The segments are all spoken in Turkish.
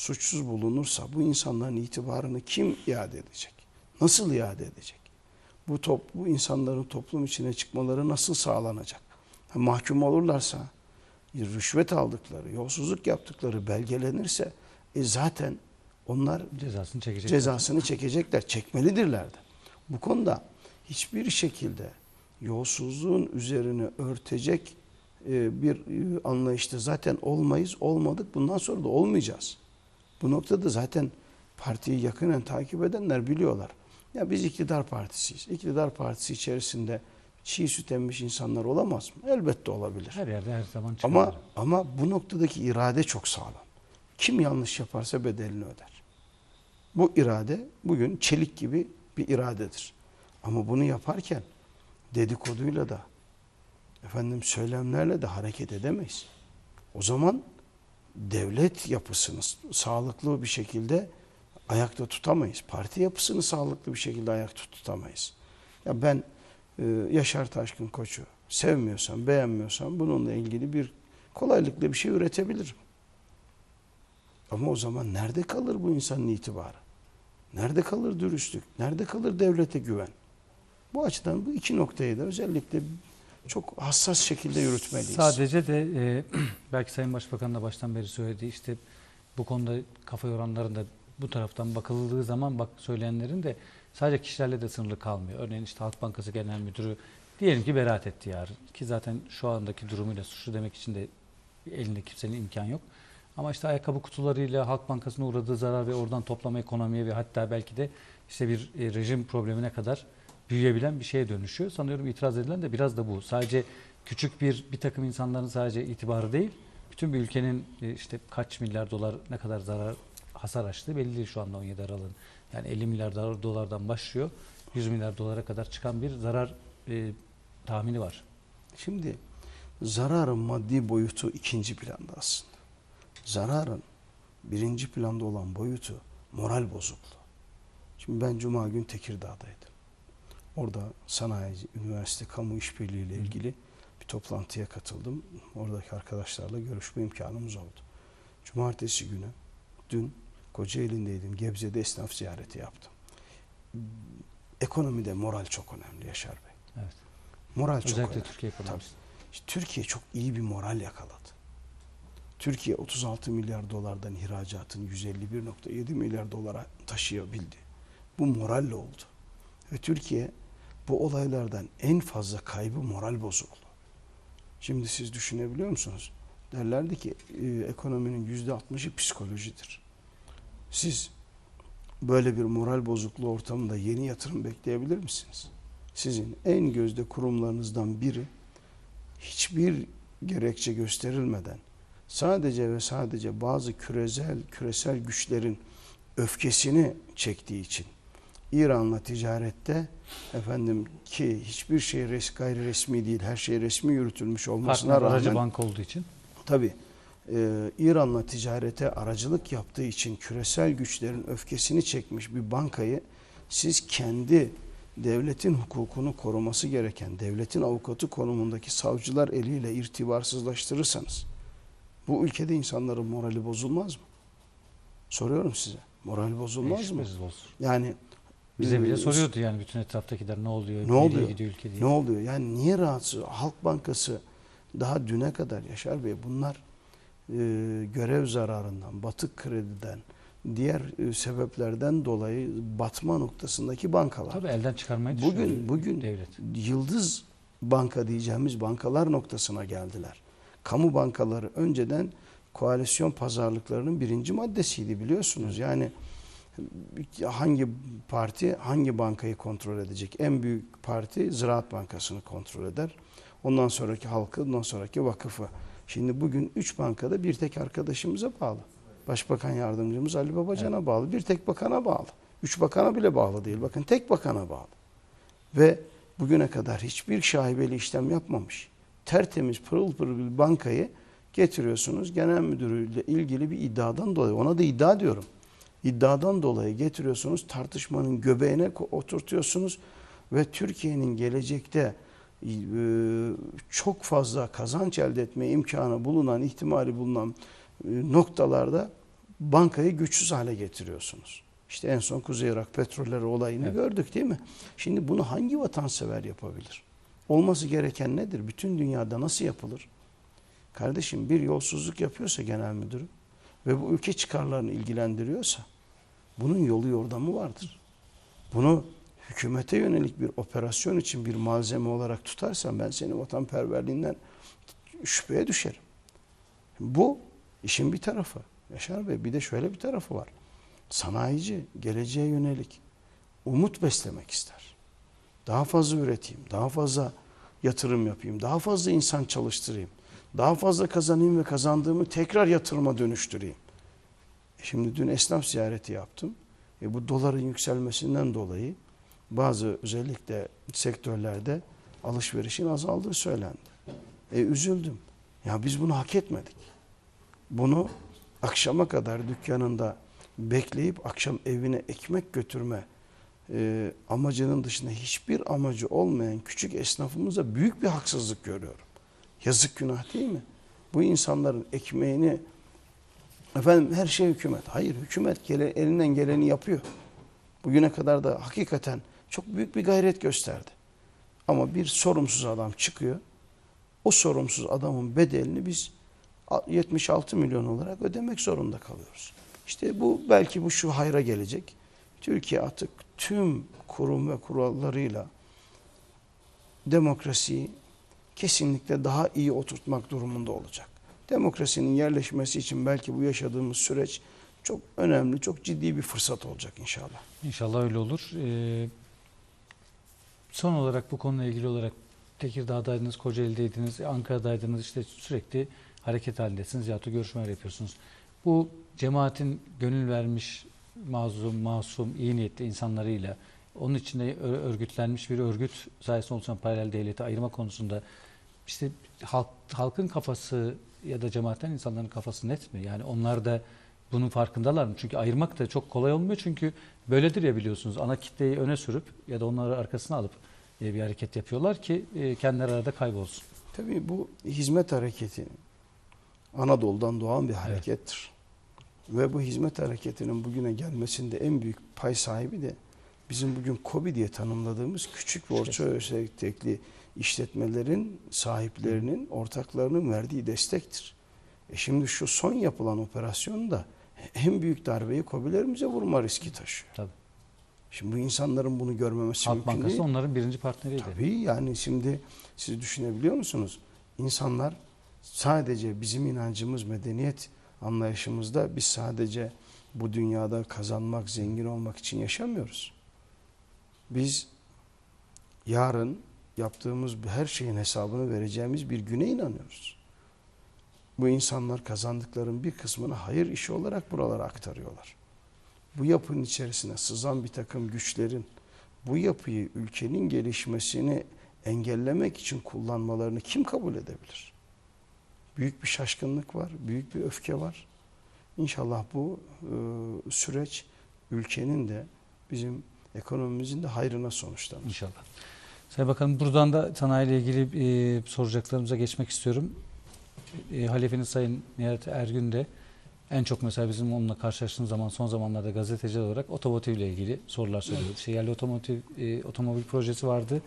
suçsuz bulunursa bu insanların itibarını kim iade edecek? Nasıl iade edecek? Bu top, bu insanların toplum içine çıkmaları nasıl sağlanacak? Ha, mahkum olurlarsa, rüşvet aldıkları, yolsuzluk yaptıkları belgelenirse e zaten onlar Cezasını çekecek. cezasını çekecekler, çekmelidirler de. Bu konuda hiçbir şekilde yolsuzluğun üzerine örtecek e, bir e, anlayışta zaten olmayız, olmadık. Bundan sonra da olmayacağız. Bu noktada zaten partiyi yakinen takip edenler biliyorlar. Ya biz iktidar partisiyiz. İktidar partisi içerisinde çiğ süt emmiş insanlar olamaz mı? Elbette olabilir. Her yerde her zaman çıkar. Ama ama bu noktadaki irade çok sağlam. Kim yanlış yaparsa bedelini öder. Bu irade bugün çelik gibi bir iradedir. Ama bunu yaparken dedikoduyla da efendim söylemlerle de hareket edemeyiz. O zaman devlet yapısını sağlıklı bir şekilde ayakta tutamayız. Parti yapısını sağlıklı bir şekilde ayakta tutamayız. Ya ben e, Yaşar Taşkın Koç'u sevmiyorsam, beğenmiyorsam bununla ilgili bir kolaylıkla bir şey üretebilirim. Ama o zaman nerede kalır bu insanın itibarı? Nerede kalır dürüstlük? Nerede kalır devlete güven? Bu açıdan bu iki noktayı da özellikle çok hassas şekilde yürütmeliyiz. Sadece de e, belki Sayın Başbakan da baştan beri söyledi işte bu konuda kafa yoranların da bu taraftan bakıldığı zaman bak söyleyenlerin de sadece kişilerle de sınırlı kalmıyor. Örneğin işte Halk Bankası Genel Müdürü diyelim ki beraat etti yarın ki zaten şu andaki durumuyla suçlu demek için de elinde kimsenin imkan yok. Ama işte ayakkabı kutularıyla Halk Bankası'na uğradığı zarar ve oradan toplama ekonomiye ve hatta belki de işte bir e, rejim problemine kadar büyüyebilen bir şeye dönüşüyor. Sanıyorum itiraz edilen de biraz da bu. Sadece küçük bir bir takım insanların sadece itibarı değil, bütün bir ülkenin e, işte kaç milyar dolar ne kadar zarar hasar açtığı belli şu anda 17 Aralık'ın. Yani 50 milyar dolar- dolardan başlıyor, 100 milyar dolara kadar çıkan bir zarar e, tahmini var. Şimdi zararın maddi boyutu ikinci planda aslında. Zararın birinci planda olan boyutu moral bozukluğu. Şimdi ben Cuma gün Tekirdağ'daydım. Orada sanayici, üniversite, kamu işbirliği ile ilgili bir toplantıya katıldım. Oradaki arkadaşlarla görüşme imkanımız oldu. Cumartesi günü, dün Kocaeli'ndeydim. Gebze'de esnaf ziyareti yaptım. Ekonomide moral çok önemli Yaşar Bey. Evet. Moral çok Özellikle önemli. Türkiye ekonomisi. Türkiye çok iyi bir moral yakaladı. Türkiye 36 milyar dolardan ihracatını 151.7 milyar dolara taşıyabildi. Bu moralle oldu. Ve Türkiye bu olaylardan en fazla kaybı moral bozukluğu. Şimdi siz düşünebiliyor musunuz? Derlerdi ki e, ekonominin yüzde 60'ı psikolojidir. Siz böyle bir moral bozukluğu ortamında yeni yatırım bekleyebilir misiniz? Sizin en gözde kurumlarınızdan biri hiçbir gerekçe gösterilmeden sadece ve sadece bazı küresel küresel güçlerin öfkesini çektiği için İran'la ticarette efendim ki hiçbir şey res, gayri resmi değil her şey resmi yürütülmüş olmasına Farklı aracı rağmen banka olduğu için. Tabii e, İran'la ticarete aracılık yaptığı için küresel güçlerin öfkesini çekmiş bir bankayı siz kendi devletin hukukunu koruması gereken devletin avukatı konumundaki savcılar eliyle irtibarsızlaştırırsanız bu ülkede insanların morali bozulmaz mı? Soruyorum size. Moral bozulmaz mı? Şüphesiz olsun. Yani Bize bile soruyordu yani bütün etraftakiler ne oluyor, ne oluyor? gidiyor ülke diye. Ne oluyor? Yani niye rahatsız? Halk Bankası daha düne kadar Yaşar Bey bunlar e, görev zararından, batık krediden, diğer e, sebeplerden dolayı batma noktasındaki bankalar. Tabii elden çıkarmayı düşünüyor Bugün bugün devlet. yıldız banka diyeceğimiz bankalar noktasına geldiler. Kamu bankaları önceden koalisyon pazarlıklarının birinci maddesiydi biliyorsunuz. Yani hangi parti hangi bankayı kontrol edecek? En büyük parti Ziraat Bankası'nı kontrol eder. Ondan sonraki halkı, ondan sonraki vakıfı. Şimdi bugün üç bankada bir tek arkadaşımıza bağlı. Başbakan yardımcımız Ali Babacan'a bağlı. Bir tek bakana bağlı. Üç bakana bile bağlı değil. Bakın tek bakana bağlı. Ve bugüne kadar hiçbir şaibeli işlem yapmamış. Tertemiz pırıl pırıl bir bankayı getiriyorsunuz. Genel müdürüyle ilgili bir iddiadan dolayı. Ona da iddia diyorum. İddiadan dolayı getiriyorsunuz. Tartışmanın göbeğine oturtuyorsunuz. Ve Türkiye'nin gelecekte e, çok fazla kazanç elde etme imkanı bulunan, ihtimali bulunan e, noktalarda bankayı güçsüz hale getiriyorsunuz. İşte en son Kuzey Irak petrolleri olayını Evet. gördük değil mi? Şimdi bunu hangi vatansever yapabilir? Olması gereken nedir? Bütün dünyada nasıl yapılır? Kardeşim bir yolsuzluk yapıyorsa genel müdürü ve bu ülke çıkarlarını ilgilendiriyorsa bunun yolu yordamı vardır. Bunu hükümete yönelik bir operasyon için bir malzeme olarak tutarsan ben senin vatanperverliğinden şüpheye düşerim. Bu işin bir tarafı. Yaşar Bey bir de şöyle bir tarafı var. Sanayici geleceğe yönelik umut beslemek ister. Daha fazla üreteyim, daha fazla yatırım yapayım, daha fazla insan çalıştırayım, daha fazla kazanayım ve kazandığımı tekrar yatırıma dönüştüreyim. E Şimdi dün esnaf ziyareti yaptım. E bu doların yükselmesinden dolayı bazı özellikle sektörlerde alışverişin azaldığı söylendi. E üzüldüm. Ya biz bunu hak etmedik. Bunu akşama kadar dükkanında bekleyip akşam evine ekmek götürme e, amacının dışında hiçbir amacı olmayan küçük esnafımıza büyük bir haksızlık görüyorum. Yazık günah değil mi? Bu insanların ekmeğini efendim her şey hükümet. Hayır hükümet gele, elinden geleni yapıyor. Bugüne kadar da hakikaten çok büyük bir gayret gösterdi. Ama bir sorumsuz adam çıkıyor. O sorumsuz adamın bedelini biz 76 milyon olarak ödemek zorunda kalıyoruz. İşte bu belki bu şu hayra gelecek. Türkiye artık tüm kurum ve kurallarıyla demokrasiyi kesinlikle daha iyi oturtmak durumunda olacak. Demokrasinin yerleşmesi için belki bu yaşadığımız süreç çok önemli, çok ciddi bir fırsat olacak inşallah. İnşallah öyle olur. Ee, son olarak bu konuyla ilgili olarak Tekirdağ'daydınız, Kocaeli'deydiniz, Ankara'daydınız işte sürekli hareket halindesiniz ya da görüşmeler yapıyorsunuz. Bu cemaatin gönül vermiş mazlum, masum, iyi niyetli insanlarıyla onun içinde örgütlenmiş bir örgüt sayesinde oluşan paralel devleti ayırma konusunda işte halk, halkın kafası ya da cemaatten insanların kafası net mi? Yani onlar da bunun farkındalar mı? Çünkü ayırmak da çok kolay olmuyor çünkü böyledir ya biliyorsunuz. Ana kitleyi öne sürüp ya da onları arkasına alıp e, bir hareket yapıyorlar ki e, kendileri arada kaybolsun. Tabii bu hizmet hareketi Anadolu'dan doğan bir harekettir. Ve bu hizmet hareketinin bugüne gelmesinde en büyük pay sahibi de bizim bugün KOBİ diye tanımladığımız küçük ve orta ölçekli işletmelerin sahiplerinin, ortaklarının verdiği destektir. E şimdi şu son yapılan operasyonda en büyük darbeyi KOBİ'lerimize vurma riski taşıyor. Tabii. Şimdi bu insanların bunu görmemesi Halk mümkün Bankası değil. onların birinci partneriydi. Tabii yani şimdi siz düşünebiliyor musunuz? İnsanlar sadece bizim inancımız, medeniyet anlayışımızda biz sadece bu dünyada kazanmak, zengin olmak için yaşamıyoruz. Biz yarın yaptığımız her şeyin hesabını vereceğimiz bir güne inanıyoruz. Bu insanlar kazandıkların bir kısmını hayır işi olarak buralara aktarıyorlar. Bu yapının içerisine sızan bir takım güçlerin bu yapıyı ülkenin gelişmesini engellemek için kullanmalarını kim kabul edebilir? Büyük bir şaşkınlık var, büyük bir öfke var. İnşallah bu e, süreç ülkenin de bizim ekonomimizin de hayrına sonuçlanır. İnşallah. Sayın Bakanım buradan da sanayiyle ilgili e, soracaklarımıza geçmek istiyorum. E, halefeniz Sayın Nihat Ergün de en çok mesela bizim onunla karşılaştığımız zaman son zamanlarda gazeteci olarak otomotivle ilgili sorular söylüyordu. İşte yerli otomotiv e, otomobil projesi vardı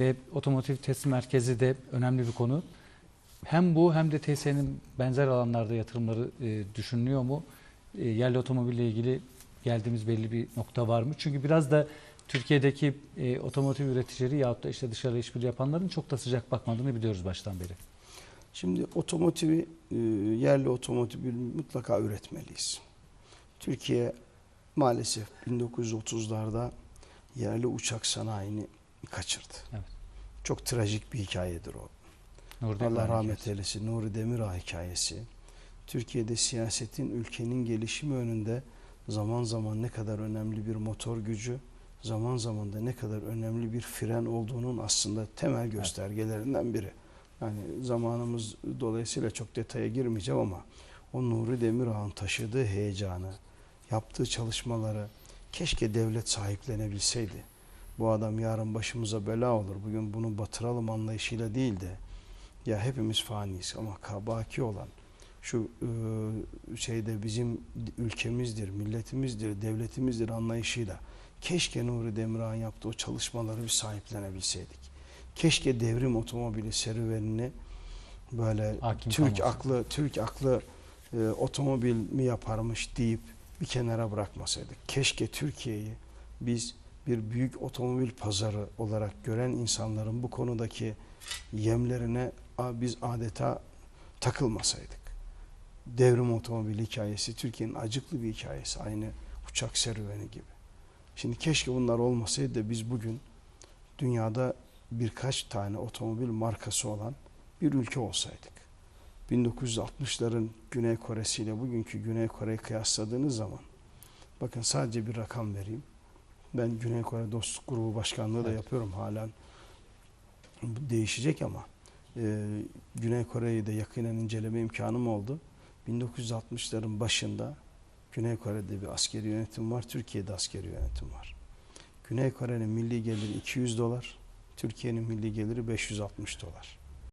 ve otomotiv test merkezi de önemli bir konu. Hem bu hem de TSE'nin benzer alanlarda yatırımları e, düşünülüyor mu? E, yerli otomobille ilgili geldiğimiz belli bir nokta var mı? Çünkü biraz da Türkiye'deki e, otomotiv üreticileri yahut da işte dışarı işbirliği yapanların çok da sıcak bakmadığını biliyoruz baştan beri. Şimdi otomotivi, e, yerli otomotivi mutlaka üretmeliyiz. Türkiye maalesef 1930'larda yerli uçak sanayini kaçırdı. Evet. Çok trajik bir hikayedir o. Nuri Allah Demirel rahmet hikayesi. eylesin. Nuri Demirağ hikayesi. Türkiye'de siyasetin ülkenin gelişimi önünde zaman zaman ne kadar önemli bir motor gücü, zaman zaman da ne kadar önemli bir fren olduğunun aslında temel göstergelerinden biri. Yani zamanımız dolayısıyla çok detaya girmeyeceğim ama o Nuri Demirağ'ın taşıdığı heyecanı, yaptığı çalışmaları keşke devlet sahiplenebilseydi. Bu adam yarın başımıza bela olur. Bugün bunu batıralım anlayışıyla değil de ya hepimiz faniyiz ama kabaki olan şu şeyde bizim ülkemizdir, milletimizdir, devletimizdir anlayışıyla keşke Nuri Demirhan yaptığı o çalışmaları bir sahiplenebilseydik. Keşke devrim otomobili serüvenini böyle Hakim Türk kalmasın. aklı Türk aklı e, otomobil mi yaparmış deyip bir kenara bırakmasaydık. Keşke Türkiye'yi biz bir büyük otomobil pazarı olarak gören insanların bu konudaki yemlerine biz adeta takılmasaydık. Devrim otomobil hikayesi Türkiye'nin acıklı bir hikayesi. Aynı uçak serüveni gibi. Şimdi keşke bunlar olmasaydı da biz bugün dünyada birkaç tane otomobil markası olan bir ülke olsaydık. 1960'ların Güney Kore'si ile bugünkü Güney Kore'yi kıyasladığınız zaman bakın sadece bir rakam vereyim. Ben Güney Kore Dostluk Grubu Başkanlığı da Evet. yapıyorum halen. Bu değişecek ama e, Güney Kore'yi de yakinen inceleme imkanım oldu. 1960'ların başında Güney Kore'de bir askeri yönetim var, Türkiye'de askeri yönetim var. Güney Kore'nin milli geliri 200 dolar, Türkiye'nin milli geliri 560 dolar.